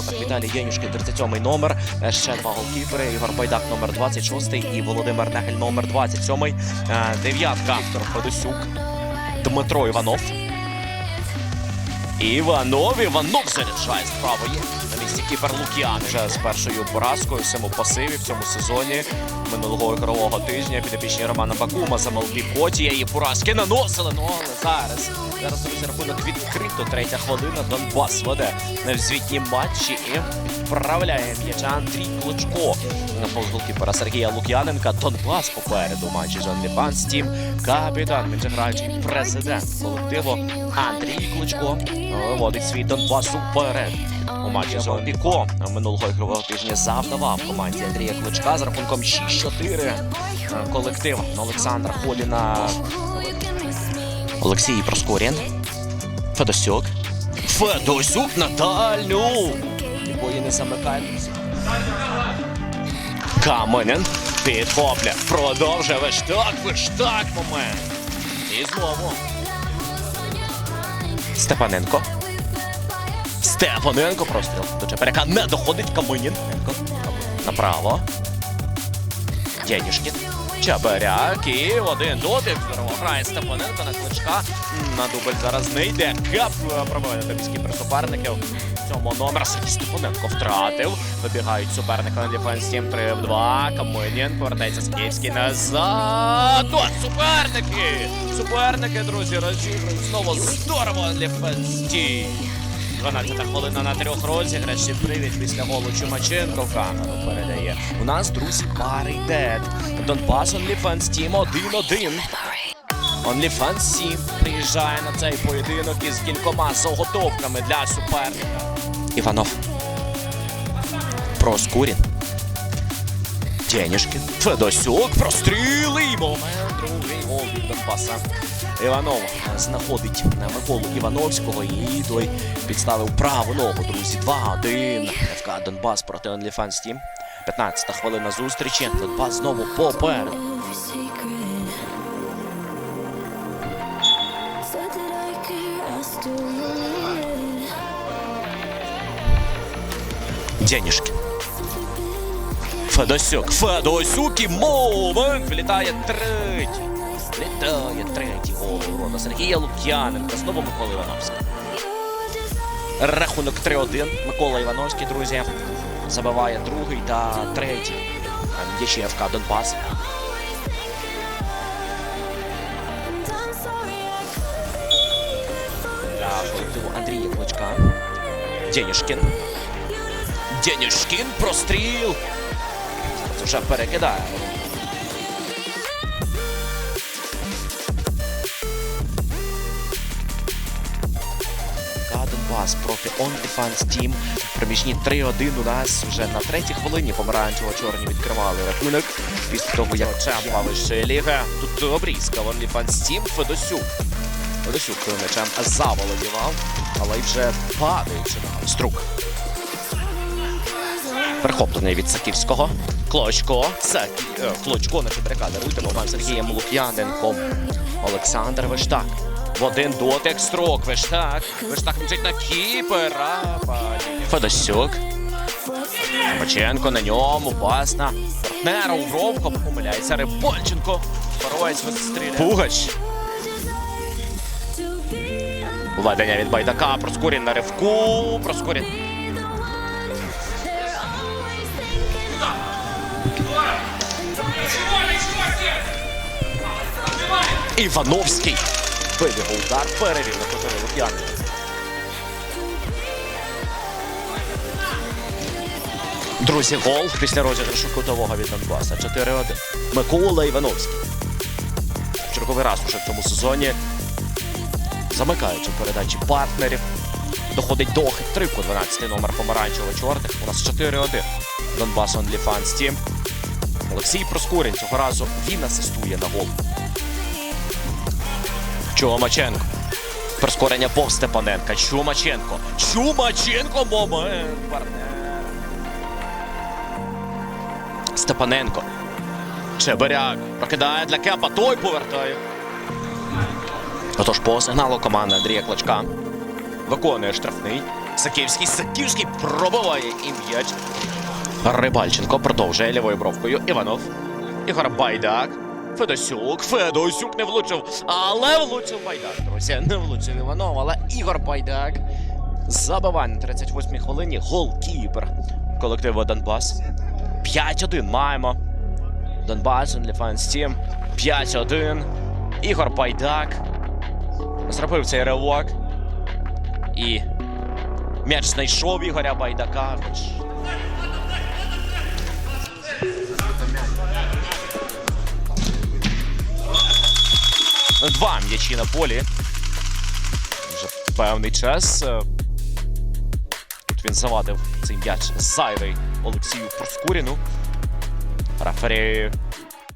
воротах Віталій Єнюшки, 37-й номер. Е, Ще два голкіпери. Ігор Байдак, номер 26 і Володимир Негель, номер 27. Е, Дев'ятка Віктор Федосюк, Дмитро Іванов. Іванов, Іванов заряджає з правої. На місці кіпер Лук'ян вже з першою поразкою в цьому пасиві в цьому сезоні минулого ігрового тижня підопічні Романа Бакума замолки Котія і поразки наносили. Ну але зараз зараз друзі, рахунок відкрито. Третя хвилина. Донбас веде на звітні матчі і вправляє м'яча Андрій Клочко. На голкіпера Сергія Лук'яненка. Донбас попереду матчі з OnlyFans Team. Капітан, він президент колективу Андрій Клочко виводить свій Донбас уперед. У матчі з Олімпіко минулого ігрового тижня завдавав команді Андрія Кличка з рахунком 6-4. Колектив Олександр Холіна. Олексій Проскурін. Федосюк. Федосюк на дальню. Бої не замикають. Каменен підхопля. Продовжує вештак, вештак момент. І знову. Степаненко. Степаненко простріл. До Чеперяка не доходить Каминін. Направо. Дєнішкін. Чабаряк і один дотик. Здорово грає Степаненко на кличка. На дубль зараз не йде. Кап проводить на міські суперників. В цьому номер Сергій Степаненко втратив. Вибігають суперники на дефенс 7 3 в 2. Каминін повертається Скіївський назад. От суперники! Суперники, друзі, розігрують знову здорово дефенс Тім. 12 хвилина на трьох розіграші. Привід після голу Чумаченко в камеру передає. У нас, друзі, паритет. Донбас OnlyFans Team 1-1. OnlyFans 7 приїжджає на цей поєдинок із кількома заготовками для суперника. Іванов. Проскурін. Денішкін. Федосюк. Простріли. Момент. Другий гол від Донбаса. Іванов знаходить Миколу Івановського і той підставив праву ногу, друзі. 2-1. ФК Донбас проти OnlyFans Team. 15 хвилина зустрічі. Донбас знову попереду. Денішкін. Федосюк. Федосюк і момент. Влітає третій. Влітає третій гол Сергія Лук'яненка. Знову Микола Івановський. Рахунок 3-1. Микола Івановський, друзі, забиває другий та третій. Є ФК Донбас. Андрія Клочка. Денішкін. Денішкін простріл. Вже перекидає. Донбас проти OnlyFans Team. Приміжні 3-1 у нас вже на третій хвилині помаранчево-чорні відкривали рахунок. Після того, як чемпа вищої ліги. Тут обрізка в OnlyFans Team Федосюк. Федосюк м'ячем заволодівав, але й вже падаючи на струк. Перехоплений від Саківського. Клочко. Сакі... е, Клочко на Чебряка. Даруйте момент Сергієм Лук'яненком. Олександр Вештак. В один дотик строк. Вештак. Вештак мчить на кіпера. Федосюк. Маченко на ньому. Пас на партнера у Бровко. Помиляється Рибольченко. Боровець вистріляє. Пугач. Введення від Байдака. Проскурін на ривку. Проскурін. Івановський. Вибіг удар, перевів на чотири Лук'яненка. Друзі, гол після розіграшу кутового від Донбаса. 4-1. Микола Івановський. Черговий раз уже в цьому сезоні. Замикаючи передачі партнерів. Доходить до хитрику 12-й номер помаранчево-чорних. У нас 4-1. Донбас OnlyFans Team. Олексій Проскурін цього разу він асистує на гол. Чумаченко. Прискорення повз Степаненка. Чумаченко. Чумаченко момент. Степаненко. Чебиряк. Прокидає для кепа. Той повертає. Отож, по сигналу команда Андрія Клочка виконує штрафний. Саківський, Саківський пробиває і м'яч. Рибальченко продовжує лівою бровкою. Іванов. Ігор Байдак. Федосюк. Федосюк не влучив. Але влучив Байдак. Друзі, не влучив Іванов, але Ігор Байдак. Забивання на 38-й хвилині. Голкіпер колективу Донбас. 5-1 маємо. Донбас, OnlyFans Team. 5-1. Ігор Байдак. Зробив цей ривок. І м'яч знайшов Ігоря Байдака. Два м'ячі на полі. Вже певний час. Е, Тут він завадив цей м'яч зайвий Олексію Проскуріну. Рефері